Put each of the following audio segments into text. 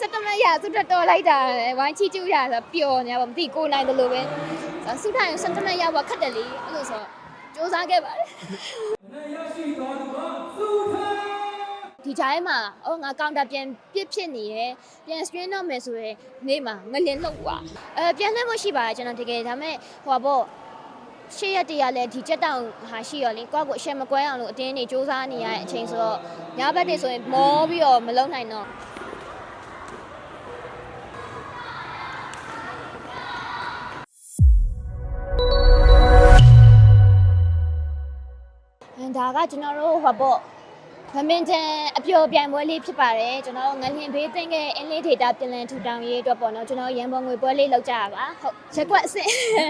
စက်တမရသူတော်တော်လိုက်တာဝိုင်းချီကျူရဆိုပျော်နေပါမသိကိုနိုင်တယ်လို့ပဲဆုထိုင်စက်တမရဘခတ်တယ်လေအဲ့လိုဆိုစူးစမ်းခဲ့ပါတယ်ဒီတိုင်းမှာအော်ငါကောင်တာပြန်ပြစ်ဖြစ်နေရယ်ပြန်စတွင်းတော့မယ်ဆိုရယ်နေ့မှာငလင်လှုပ်သွားအဲပြန်လှည့်ဖို့ရှိပါတယ်ကျွန်တော်တကယ်ဒါပေမဲ့ဟိုပါပေါ့ရှေ့ရက်တရလဲဒီကြက်တောင်ဟာရှိရောလေကိုယ့်ကိုအရှက်မကွဲအောင်လို့အတင်းနေစူးစမ်းနေရတဲ့အချိန်ဆိုတော့ညဘက်တွေဆိုရင်မောပြီးတော့မလုံနိုင်တော့ ဒါကကျွန်တော်တို့ဟောပေါ့မမင်တန်အပျော်ပြိုင်ပွဲလေးဖြစ်ပါတယ်ကျွန်တော်တို့ငလျင်ဘေးတင်ခဲ့အင်းလေးဒေတာပြင်လန်ထူတောင်ရေးအတွက်ပေါ့နော်ကျွန်တော်ရန်ပုံငွေပွဲလေးလောက်ကြရပါဟုတ်ရက်ကွက်အစ်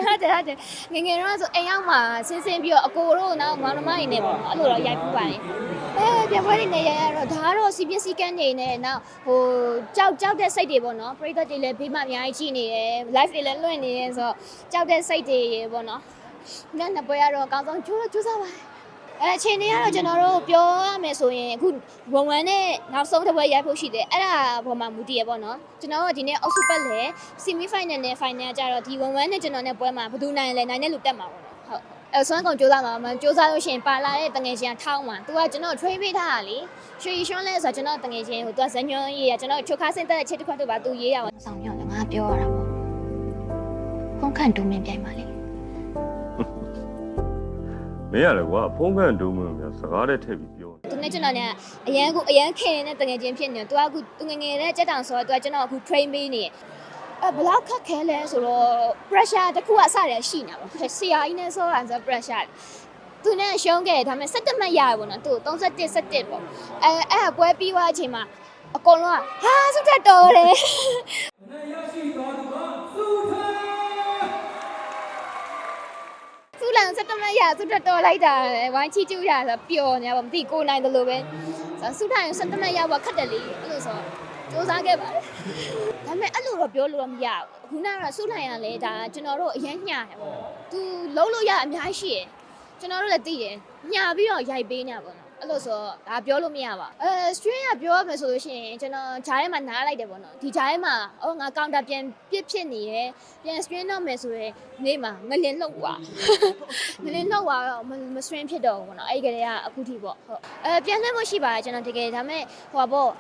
ဟုတ်တယ်ဟုတ်တယ်ငယ်ငယ်တော့ဆိုအိမ်ရောက်မှာဆင်းဆင်းပြီးတော့အကိုတို့နောက်မောင်နှမတွေနဲ့ပေါ့နော်အဲ့လိုတော့ရိုက်ဖူးပါတယ်အဲပြပွဲတွေနဲ့ရရတော့ဒါကတော့စီပစ္စည်းကန်နေနဲ့နောက်ဟိုကြောက်ကြောက်တဲ့စိတ်တွေပေါ့နော်ပရိသတ်တွေလည်းဘေးမှာအများကြီးကြည့်နေတယ် live တွေလည်းလွှင့်နေတယ်ဆိုတော့ကြောက်တဲ့စိတ်တွေပေါ့နော်ညနေပွဲကတော့အကောင်းဆုံးကျိုးကျိုးစားပါတယ် အဲအချိန်လေးကတော့ကျွန်တော်တို့ပြောရမယ်ဆိုရင်အခုဝန်ဝန်နဲ့နောက်ဆုံးတစ်ပွဲရိုက်ဖို့ရှိတယ်အဲ့ဒါပေါ်မှာမူတည်ရပေါ့နော်ကျွန်တော်တို့ဒီနေ့အောက်စုပတ်လေဆီမီဖိုင်နယ်နဲ့ဖိုင်နယ်ကြတော့ဒီဝန်ဝန်နဲ့ကျွန်တော်နဲ့ပွဲမှာဘယ်သူနိုင်လဲနိုင်တဲ့လူတက်မှာပေါ့နော်ဟုတ်အဲဆွမ်းကောင်စူးစမ်းမှာမစူးစမ်းလို့ရှိရင်ပါလာတဲ့တငယ်ချင်းကထောင်းမှာသူကကျွန်တော် train ပေးထားတာလေရွှေရွှွန်းလဲဆိုတော့ကျွန်တော်တငယ်ချင်းဟိုသူကဇညွန်ရေးရကျွန်တော်ချုပ်ခါစင်တက်တဲ့ချက်တစ်ခွက်တော့ပါသူရေးရပါဆောင်ပြောတယ်ငါပြောရတာပေါ့ဖုန်းခန့်တူမင်းပြိုင်ပါလေ မင်းရတယ်ကွာဖုန်းကန်ဒုံမမျိုးစကားတဲ့ထည့်ပြီးပြောနေသူနဲ့ကျွန်တော်နဲ့အရန်ကိုအရန်ခင်နေတဲ့တငယ်ချင်းဖြစ်နေတယ်။ तू ကအခုသူငယ်ငယ်တဲ့ကြက်တောင်ဆိုတော့ तू ကကျွန်တော်အခု train ပေးနေတယ်။အဲဘလောက်ခက်ခဲလဲဆိုတော့ pressure တစ်ခုကအစရရှိနေတာပေါ့။ဆရာကြီးနဲ့ဆိုတော့ဆို pressure သူနဲ့ရှုံးခဲ့တယ်ဒါပေမဲ့17မှတ်ရတယ်ပေါ့နော်သူ31 17ပေါ့အဲအဲ့ဒါပွဲပြီးသွားအချိန်မှာအကုန်လုံးကဟာဆုထက်တော်တယ်သူ လန်17မှတ်ရဆုထက်တော်လိုက်တာဝိုင်းချီကျူရဆိုပျော်နေပါမသိကိုနိုင်တယ်လို့ပဲဆုထိုင်17မှတ်ရဘခတ်တယ်လေအဲ့လိုဆိုစူးစမ်းခဲ့ပါတယ်ဒါပေမဲ့အဲ့လိုတော့ပြောလို့တော့မရဘူးခုနကတော့ဆုထိုင်ရလဲဒါကျွန်တော်တို့အရင်ညှတယ်ပေါ့သူလုံးလို့ရအများကြီးရှိရယ်ကျွန်တော်တို့လည်းသိတယ်ညာပြီးတော့ရိုက်ပေးနေတာပေါ့နော် အဲ့လိုဆိုတော့ဒါပြောလို့မရပါဘူးအဲ stream ကပြောရမယ်ဆိုလို့ရှိရင်ကျွန်တော်ဂျားထဲမှာနားလိုက်တယ်ပေါ့နော်ဒီဂျားထဲမှာအော်ငါကောင်တာပြန်ပြစ်ဖြစ်နေရယ်ပြန် stream တော့မယ်ဆိုရင်နေ့မှာငလင်လှုပ်သွားငလင်လှုပ်သွားတော့မမ stream ဖြစ်တော့ဘူးပေါ့နော်အဲ့ဒီကလေးကအခုထိပေါ့ဟုတ်အဲပြန်လှည့်ဖို့ရှိပါတယ်ကျွန်တော်တကယ်ဒါပေမဲ့ဟိုပါပေါ့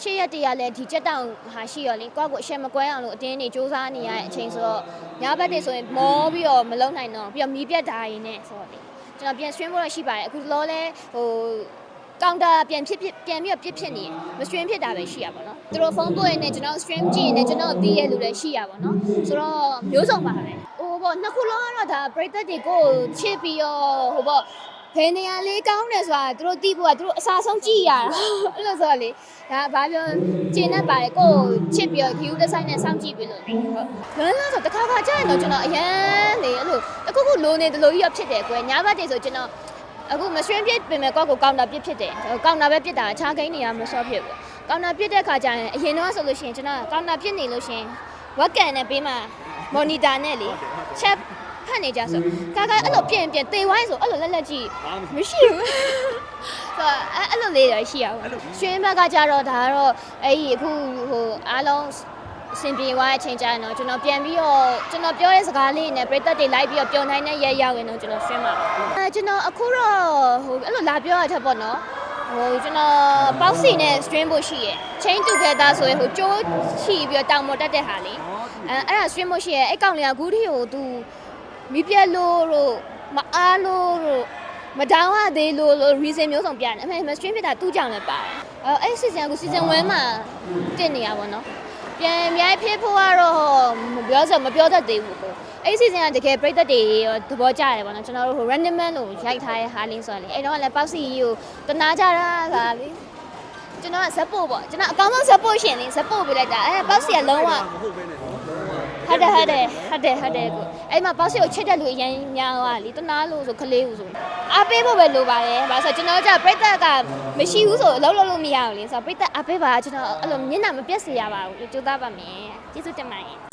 ရှေ့ရက်တရလဲဒီကြက်တောင်ဟာရှိရောလေကိုယ့်ကိုအရှက်မကွဲအောင်လို့အတင်းနေစူးစမ်းနေရတဲ့အချိန်ဆိုတော့ညဘက်တွေဆိုရင်မောပြီးတော့မလုံနိုင်တော့ပြီးတော့မီးပြတ်တာရင်းနဲ့ဆိုတော့လေ ကျွန်တော်ပြန် stream ဖို့တော့ရှိပါတယ်အခုလောလဲဟိုကောင်တာပြန်ဖြစ်ဖြစ်ပြန်ပြီးတော့ပြစ်ဖြစ်နေမ stream ဖြစ်တာပဲရှိရပါတော့သူတို့ဖုန်းပို့ရနေကျွန်တော် stream ကြည့်နေကျွန်တော်သိရလူလည်းရှိရပါတော့ဆိုတော့မျိုးစုံပါပဲဟိုပေါ့နှစ်ခုလုံးကတော့ဒါပရိသတ်တွေကိုချစ်ပြီးတော့ဟိုပေါ့ ဘယ်နေရာလေးကောင်းတယ်ဆိုတာသူတို့သိဖို့ကသူတို့အစားဆုံးကြည့်ရတာအဲ့လိုဆိုတော့လေဒါဘာပြောကျင်းတတ်ပါတယ်ကိုယ်ချစ်ပြီးတော့ view design နဲ့စောင့်ကြည့်ပြီးလို့ဟုတ်လွန်းလို့ဆိုတခါခါကြာရင်တော့ကျွန်တော်အရန်နေအဲ့လိုတခုခုလိုနေတယ်လို့ကြီးရဖြစ်တယ်ကွယ်ညာဘက်တွေဆိုကျွန်တော်အခုမရွှင်ပြစ်ပြင်မဲ့ကိုယ့်ကိုကောင်တာပြစ်ဖြစ်တယ်ကောင်တာပဲပြစ်တာအခြားကိန်းနေရမစောဖြစ်ဘူးကောင်တာပြစ်တဲ့ခါကျရင်အရင်တော့ဆိုလို့ရှိရင်ကျွန်တော်ကောင်တာပြစ်နေလို့ရှိရင်ဝက်ကန်နဲ့ပေးမှမော်နီတာနဲ့လေချက် ဖတ်နေကြဆိုကာကအဲ့လိုပြင်ပြင်တေဝိုင်းဆိုအဲ့လိုလက်လက်ကြည့်မရှိဘူးဆိုတော့အဲ့အဲ့လိုလေးတော့ရှိရအောင်ရွှင်ဘက်ကကြတော့ဒါကတော့အဲ့ဒီအခုဟိုအားလုံးအဆင်ပြေသွားတဲ့အချိန်ကျရင်တော့ကျွန်တော်ပြန်ပြီးတော့ကျွန်တော်ပြောတဲ့စကားလေးနဲ့ပြည်သက်တွေလိုက်ပြီးတော့ပျော်နိုင်တဲ့ရဲရောက်ရင်တော့ကျွန်တော်ရွှင်ပါအဲကျွန်တော်အခုတော့ဟိုအဲ့လိုလာပြောရတဲ့ပေါ့နော်ဟိုကျွန်တော်ပေါက်စီနဲ့ stream ဖို့ရှိရယ် chain together ဆိုရင်ဟိုကြိုးချီပြီးတော့တောင်ပေါ်တက်တဲ့ဟာလေအဲအဲ့ဒါ stream ဖို့ရှိရယ်အဲ့ကောင်လေးကဂူးထီကိုသူ မိပြက်လို့တို့မအားလို့တို့မတောင်းရသေးလို့လို့ reason မျိုးစုံပြတယ်အမေမ stream ဖြစ်တာသူ့ကြောင့်လည်းပါတယ်အဲအဲ့ season က season 1မှာတင်နေရပါတော့ပြန်အများဖြစ်ဖို့ကတော့မပြောစမပြောတတ်သေးဘူးကိုအဲ့ season ကတကယ်ပြိသက်တွေရောသဘောကျတယ်ပေါ့နော်ကျွန်တော်တို့ဟို random man လို့ရိုက်ထားတဲ့ဟာလေးဆိုတော့လေအဲ့တော့လည်းပေါက်စီကြီးကိုတနာကြတာကလေကျွန်တော်ကဇက်ပို့ပေါ့ကျွန်တော်အကောင်းဆုံးဇက်ပို့ရှင်လေဇက်ပို့ပေးလိုက်တာအဲပေါက်စီကလုံးဝဟုတ်တယ်ဟုတ်တယ်ဟုတ်တယ်ဟုတ်တယ်ကို အဲ့မှာပေါ့စီကိုချစ်တဲ့လူအရင်များသွားလीတနာလို့ဆိုခလေးဦးဆိုအားပေးဖို့ပဲလိုပါတယ်ဘာလို့ဆိုကျွန်တော်ကပြိတ္တကမရှိဘူးဆိုအလုပ်လုပ်လို့မရဘူးလေဆိုတော့ပြိတ္တအားပေးပါကျွန်တော်အဲ့လိုမျက်နှာမပြတ်စေရပါဘူးကြိုးစားပါမယ်ကျေးဇူးတင်ပါတယ်